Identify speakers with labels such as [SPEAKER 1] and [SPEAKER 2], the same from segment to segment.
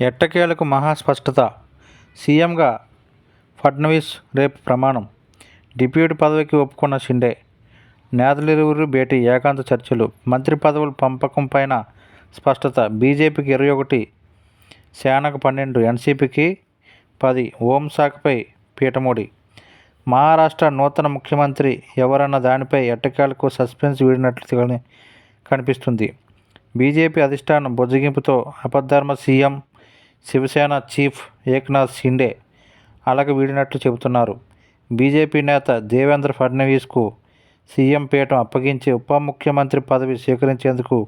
[SPEAKER 1] ఎట్టకేలకు మహాస్పష్టత? సీఎంగా ఫడ్నవీస్ రేపు ప్రమాణం. డిప్యూటీ పదవికి ఒప్పుకున్న షిండే. నేతలిరువురు భేటీ ఏకాంత చర్చలు. మంత్రి పదవుల పంపకంపైన స్పష్టత. బీజేపీకి ఇరవై ఒకటి సేనకు పన్నెండు ఎన్సీపీకి పది హోంశాఖపై పీఠమూడి. మహారాష్ట్ర నూతన ముఖ్యమంత్రి ఎవరన్న దానిపై ఎట్టకేలకు సస్పెన్స్ వీడినట్లు కనిపిస్తుంది. బీజేపీ అధిష్టానం బుజ్జగింపుతో అపధర్మ సీఎం శివసేన చీఫ్ ఏక్నాథ్ షిండే అలక వీడినట్లు చెబుతున్నారు. బీజేపీ నేత దేవేంద్ర ఫడ్నవీస్కు సీఎం పీఠం అప్పగించి ఉప ముఖ్యమంత్రి పదవి స్వీకరించేందుకు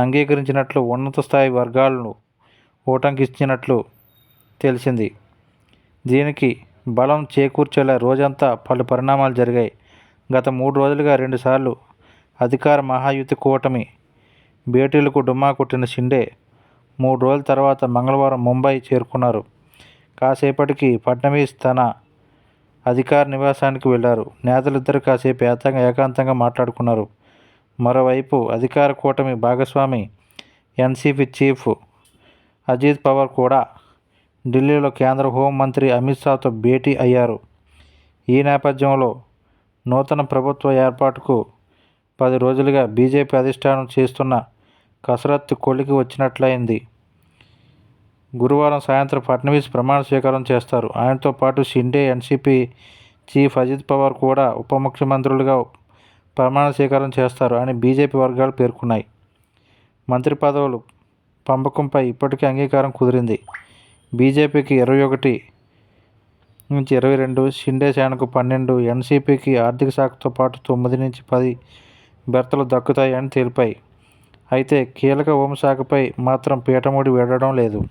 [SPEAKER 1] అంగీకరించినట్లు ఉన్నత స్థాయి వర్గాలను ఊటంకించినట్లు తెలిసింది. దీనికి బలం చేకూర్చేలా రోజంతా పలు పరిణామాలు జరిగాయి. గత మూడు రోజులుగా రెండుసార్లు అధికార మహాయుతి కూటమి భేటీలకు డుమ్మా కొట్టిన షిండే మూడు రోజుల తర్వాత మంగళవారం ముంబై చేరుకున్నారు. కాసేపటికి ఫడ్నవీస్ తన అధికార నివాసానికి వెళ్ళారు. నేతలిద్దరు కాసేపు ఏతంగా ఏకాంతంగా మాట్లాడుకున్నారు. మరోవైపు అధికార కూటమి భాగస్వామి ఎన్సీపీ చీఫ్ అజిత్ పవార్ కూడా ఢిల్లీలో కేంద్ర హోంమంత్రి అమిత్ షాతో భేటీ అయ్యారు. ఈ నేపథ్యంలో నూతన ప్రభుత్వ ఏర్పాటుకు పది రోజులుగా బీజేపీ అధిష్టానం చేస్తున్న కసరత్తు కొలికి వచ్చినట్లయింది. గురువారం సాయంత్రం ఫడ్నవీస్ ప్రమాణ స్వీకారం చేస్తారు. ఆయనతో పాటు షిండే ఎన్సీపీ చీఫ్ అజిత్ పవార్ కూడా ఉప ముఖ్యమంత్రులుగా ప్రమాణ స్వీకారం చేస్తారు అని బీజేపీ వర్గాలు పేర్కొన్నాయి. మంత్రి పదవులు పంపకంపై ఇప్పటికే అంగీకారం కుదిరింది. బీజేపీకి ఇరవై ఒకటి నుంచి ఇరవై రెండు షిండే సేనకు పన్నెండు ఎన్సీపీకి ఆర్థిక శాఖతో పాటు తొమ్మిది నుంచి పది బెర్తలు దక్కుతాయని తెలిపాయి. అయితే కీలక హోంశాఖపై మాత్రం పీఠముడి వీడడం లేదు.